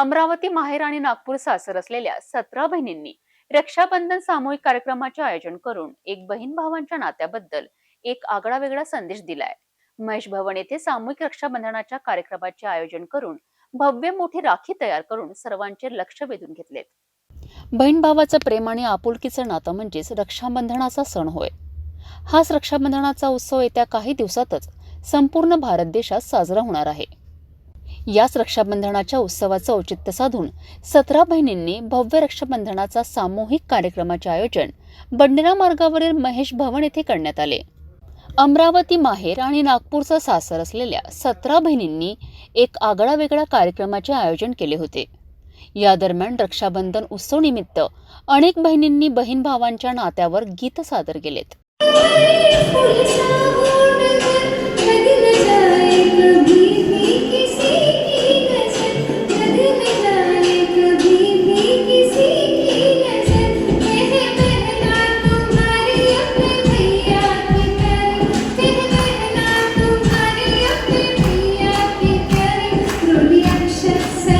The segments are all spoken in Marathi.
अमरावती माहेर आणि नागपूर सासर असलेल्या सतरा बहिणींनी रक्षाबंधन सामूहिक कार्यक्रमाचे आयोजन करून एक बहीण भावांच्या नात्याबद्दल एक आगळा वेगळा संदेश दिलाय. महेश भवन येथे सामूहिक रक्षाबंधनाच्या कार्यक्रमाचे आयोजन करून भव्य मोठी राखी तयार करून सर्वांचे लक्ष वेधून घेतले बहीण भावाचं प्रेम आणि आपुलकीचं नातं म्हणजेच रक्षाबंधनाचा सण होय. हाच रक्षाबंधनाचा उत्सव येत्या काही दिवसातच संपूर्ण भारत देशात साजरा होणार आहे. याच रक्षाबंधनाच्या उत्सवाचं औचित्य साधून सतरा बहिणींनी भव्य रक्षाबंधनाचा सामूहिक कार्यक्रमाचे आयोजन बंडेरा मार्गावरील महेश भवन येथे करण्यात आले. अमरावती माहेर आणि नागपूरचा सासर असलेल्या सतरा बहिणींनी एक आगळा वेगळा कार्यक्रमाचे आयोजन केले होते. या दरम्यान रक्षाबंधन उत्सव निमित्त अनेक बहिणींनी बहीण भावांच्या नात्यावर गीत सादर केलेत. should say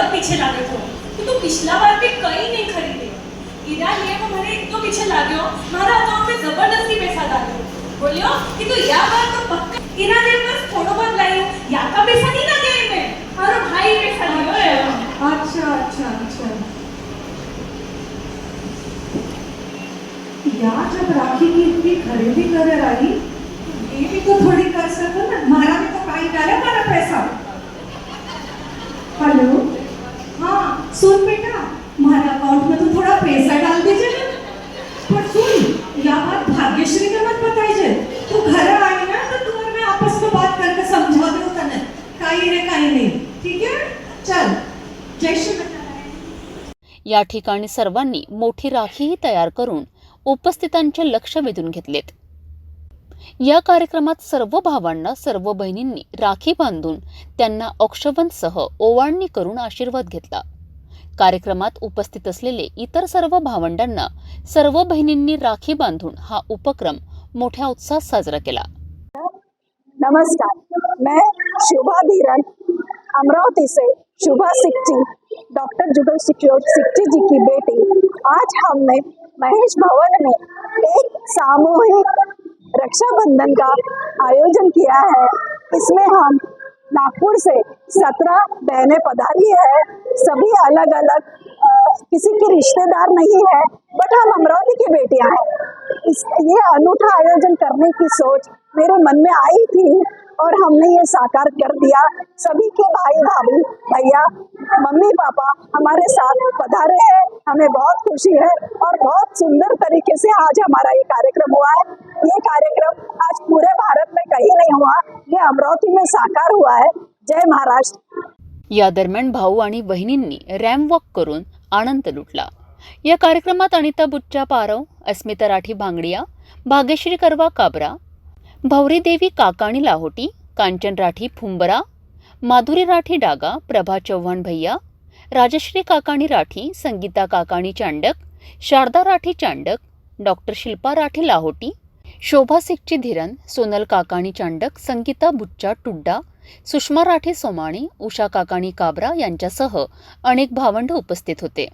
बहुत पीछे लागे थे। तो तू पिछला बार भी कहीं नहीं खरीदे इधर वो हमारे इतना पीछे लागे हो। हमारा अकाउंट में ज़बरदस्ती पैसा डाले बोलियो कि तू या बार तो पक्का इना देर बस थोड़ा बहुत लाई या का पैसा नहीं ना दे मैं हमारा भाई पैसा लियो अच्छा अच्छा अच्छा। यार जब राखी की इतनी खरीदी करे आई ये भी तो थोड़ी कर सको ना। मारा भी तो काई डाले, मारा पैसा। हेलो? या ठिकाणी सर्वांनी मोठी राखीही तयार करून उपस्थितांचे लक्ष वेधून घेतलेत. या कार्यक्रमात सर्व भावांना सर्व बहिणींनी राखी बांधून त्यांना औक्षवंतसह ओवाळणी करून आशीर्वाद घेतला. कार्यक्रमात उपस्थित असलेले इतर सर्व भावंडांना सर्व बहिणींनी राखी बांधून हा उपक्रम मोठ्या उत्साहात साजरा केला. नमस्कार. मैं शुभा धीरन अमरावती से शुभा सिक्ची डॉक्टर जुगल सिक्ची जी की बेटी। आज हमने महेश भवन में एक सामूहिक रक्षाबंधन का आयोजन किया है। इसमें हम नागपुर से सत्रह बहनें पधारी है। सभी अलग अलग किसी के रिश्तेदार नहीं है, बट हम अमरावती की बेटियाँ हैं। इस, ये अनूठा आयोजन करने की सोच मेरे मन में आई थी। और हमने ये साकार कर दिया सभी के भाई भाभी, भैया, मम्मी, पापा हमारे साथ पधारे हैं। हमें बहुत खुशी है और बहुत सुंदर तरीके से आज हमारा ये कार्यक्रम हुआ है। ये कार्यक्रम आज पूरे भारत में कहीं नहीं हुआ, ये अमरावती में साकार हुआ है। जय महाराष्ट्र। या दरम्यान भाऊ आणि बहिणींनी रॅम्प वॉक करून आनंद लुटला. या कार्यक्रमात अनिता बुच्चा पारव, अस्मिता राठी भांगडिया, भाग्यश्री करवा काबरा भवरी देवी काकाणी लाहोटी कांचन राठी फुंबरा माधुरी राठी डागा प्रभा चव्हाण भैया राजश्री काकाणी राठी संगीता काकाणी चांडक शारदा राठी चांडक डॉक्टर शिल्पा राठी लाहोटी शोभा सिखची धीरन सोनल काकाणी चांडक संगीता बुच्चा टुड्डा सुषमा राठी सोमाणी उषा काकाणी काबरा यांच्यासह अनेक भावंड उपस्थित होते.